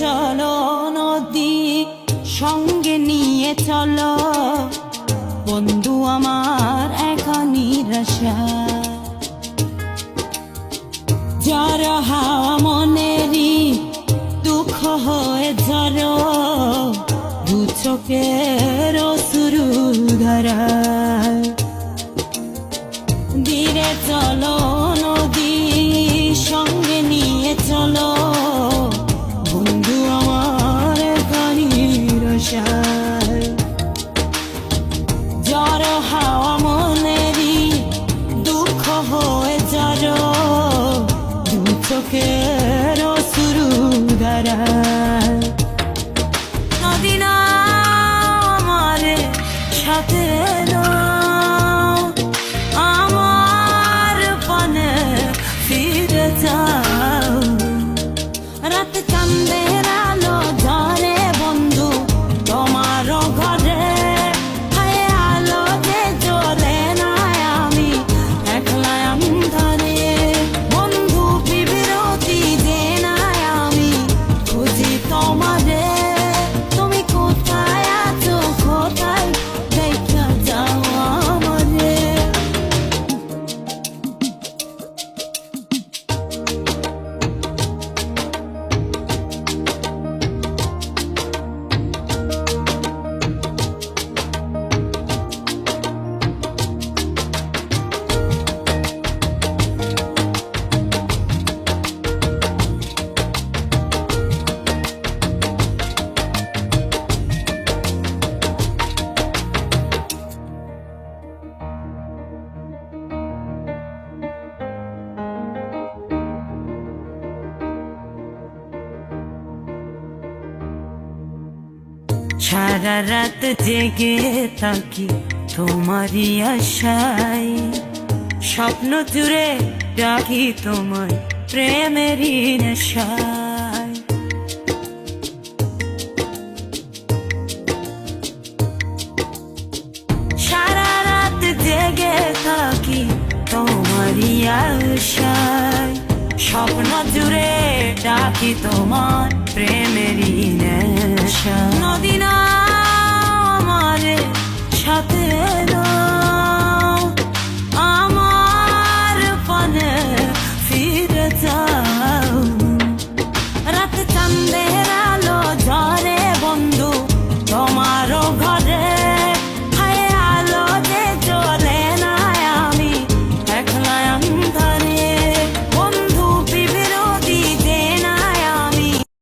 চলো নদী সঙ্গে নিয়ে চলো। বন্ধু আমার একা নিরাশা। যার হাওয়া মনেরই দুঃখ হয়ে ঝর। দু চোখের ধরা ধীরে চোখের শুরু দ্বারা নদী না আমার সাথে আমার পানে ফিরে যাও সারা রাত জেগে থাকি তোমারই আশায়। স্বপ্ন জুড়ে ডাকি তোমায় প্রেমেরই নেশায়। সারা রাত জেগে থাকি তোমারই আশায়। স্বপ্ন জুড়ে ডাকি তোমার প্রেমেরই নেশা